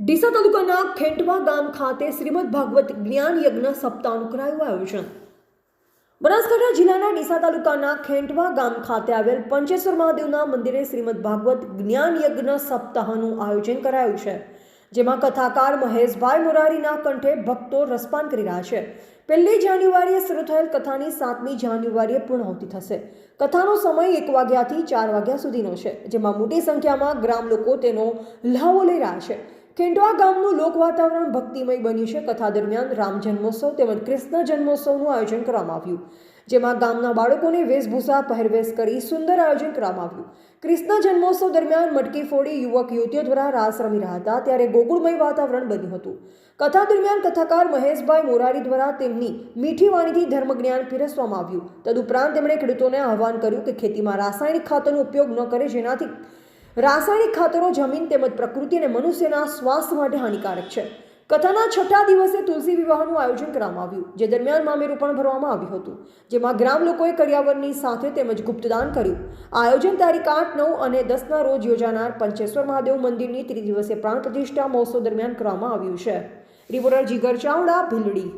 ડીસા તાલુકાના ખેંટવા ગામ ખાતે શ્રીમદ ભાગવત જ્ઞાન યજ્ઞ સપ્તાહનું કરાયું આયોજન. બનાસકાંઠા જિલ્લાના ડીસા તાલુકાના ખેંટવા ગામ ખાતે આવેલ પંચેશ્વર મહાદેવના મંદિરે શ્રીમદ ભાગવત જ્ઞાન યજ્ઞ સપ્તાહનું આયોજન કરાયું છે, જેમાં કથાકાર મહેશભાઈ મોરારીના કંઠે ભક્તો રસપાન કરી રહ્યા છે. પહેલી જાન્યુઆરીએ શરૂ થયેલ કથાની સાતમી જાન્યુઆરીએ પૂર્ણાહુતિ થશે. કથાનો સમય એક વાગ્યાથી ચાર વાગ્યા સુધીનો છે, જેમાં મોટી સંખ્યામાં ગ્રામ લોકો તેનો લહાવો લઈ રહ્યા છે. ખેંડવા ગામનું લોક વાતાવરણ ભક્તિમય બન્યું છે. કથા દરમિયાન રામ જન્મોત્સવ તેમજ કૃષ્ણ જન્મોત્સવનું આયોજન કરવામાં આવ્યું. જેમાં ગામના બાળકોને વેશભૂષા પહેરવેશ કરી સુંદર આયોજન કરવામાં આવ્યું. કૃષ્ણ જન્મોત્સવ દરમિયાન મટકી ફોડી યુવક યુવતીઓ દ્વારા રાસ રમી રહ્યા હતા. ત્યારે ગોકુળમય વાતાવરણ બન્યું હતું. કથા દરમિયાન કથાકાર મહેશભાઈ મોરારી દ્વારા તેમની મીઠી વાણીથી ધર્મજ્ઞાન પીરસવામાં આવ્યું. તદુપરાંત તેમણે ખેડૂતોને આહવાન કર્યું કે ખેતીમાં રાસાયણિક ખાતરનો ઉપયોગ ન કરે, જેનાથી રાસાયણિક ખાતરો જમીન તેમજ પ્રકૃતિ અને મનુષ્યના સ્વાસ્થ્ય માટે હાનિકારક છે. કથાના છઠ્ઠા દિવસે તુલસી વિવાહનું આયોજન કરવામાં આવ્યું, જે દરમિયાન મામેરું પણ ભરવામાં આવ્યું હતું, જેમાં ગ્રામ લોકોએ કર્યાવરની સાથે તેમજ ગુપ્તદાન કર્યું. આયોજન તારીખ આઠ, નવ અને દસના રોજ યોજાનાર પંચેશ્વર મહાદેવ મંદિરની ત્રિદિવસીય પ્રાણ પ્રતિષ્ઠા મહોત્સવ દરમિયાન કરવામાં આવ્યું છે. રિપોર્ટર જીગર ચાવડા, ભીલડી.